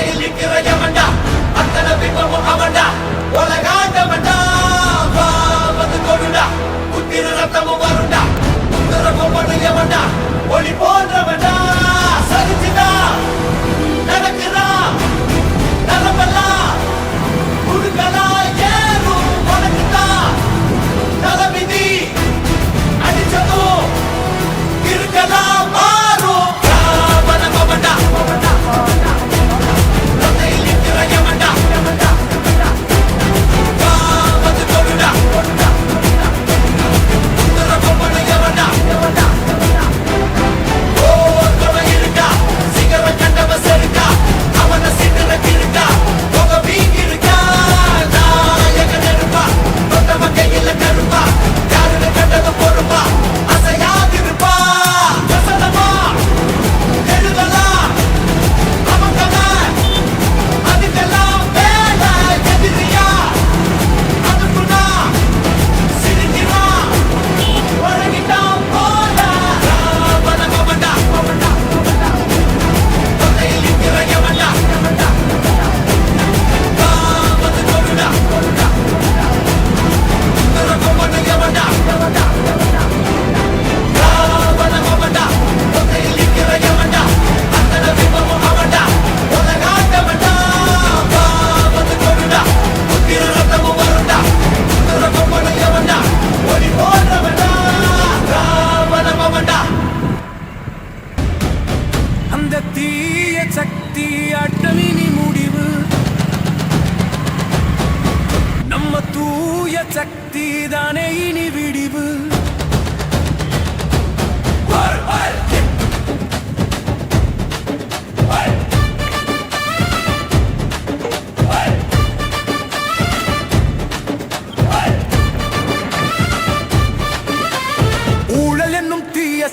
கோட்டையில் நிற்கிற யமண்டா அத்தனை பிம்பமும் அவண்டா உலகாண்டமண்டா வந்து கொடுண்டா புத்திர ரத்தமும் வருண்டா ஒளி போன்றவண்டா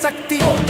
activo.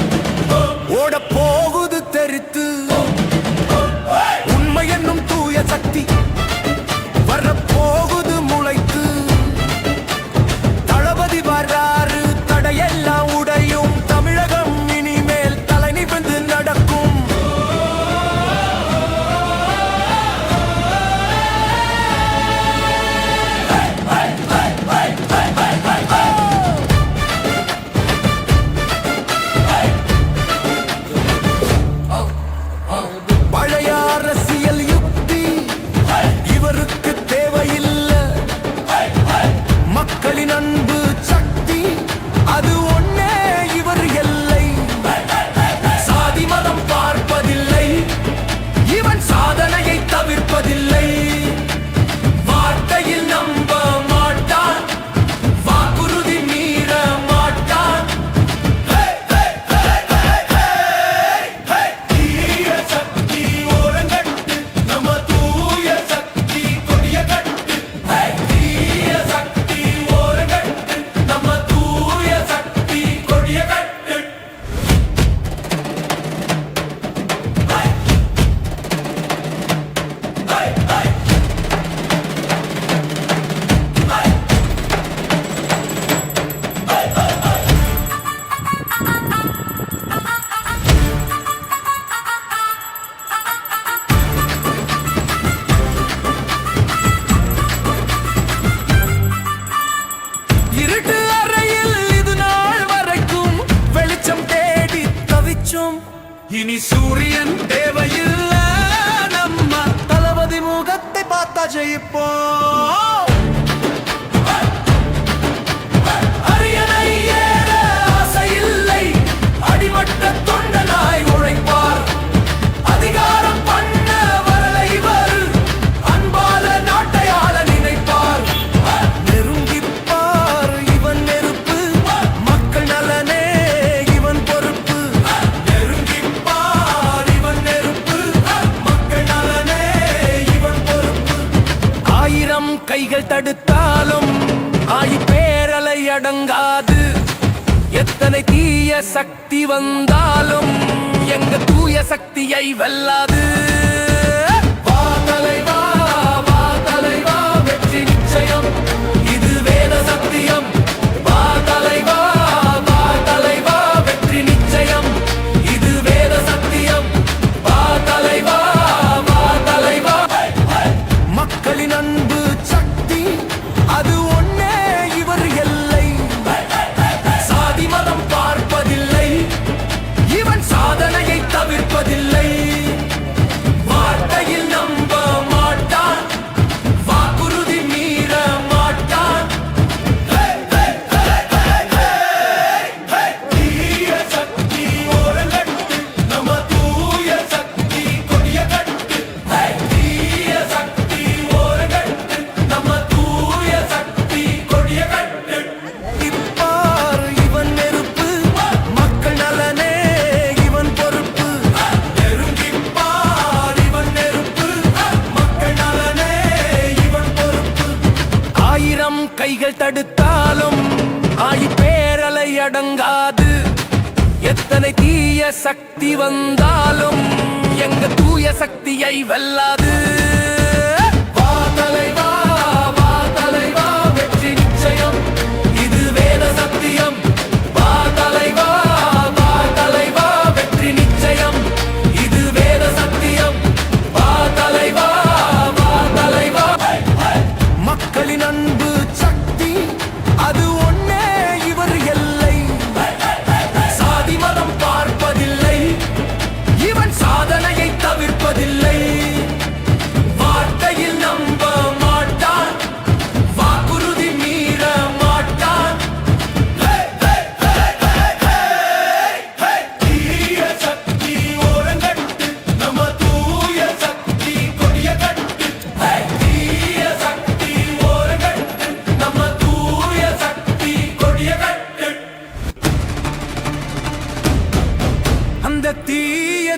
இனி சூரியன் தேவையில்லை. நம்ம தளபதி முகத்தை பார்த்தா ஜெயிப்போம் அடங்காது. எத்தனை தீய சக்தி வந்தாலும் எங்க தூய சக்தியை வெல்லாது. தடுத்தாலும் ஆயி பேரலை அடங்காது. எத்தனை தீய சக்தி வந்தாலும் எங்க தூய சக்தியை வெல்லாது.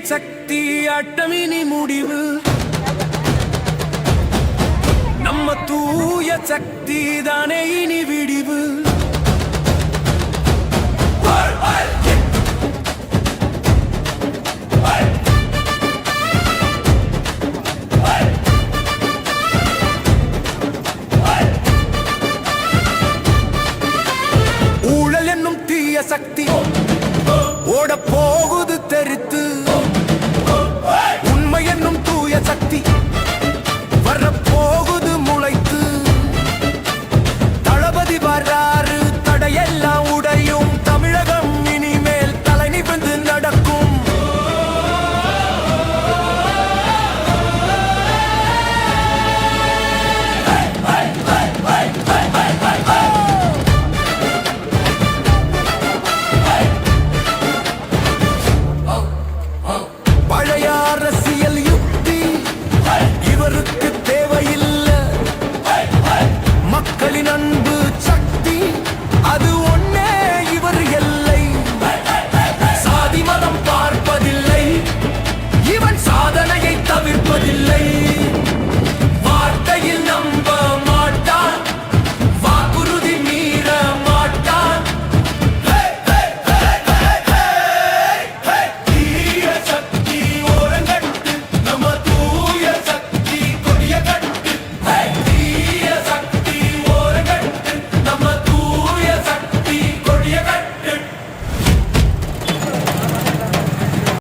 சக்தி ஆட்டமினி முடிவு. நம்ம தூய சக்தி தானே இனி விடிவு. ஊழல் என்னும்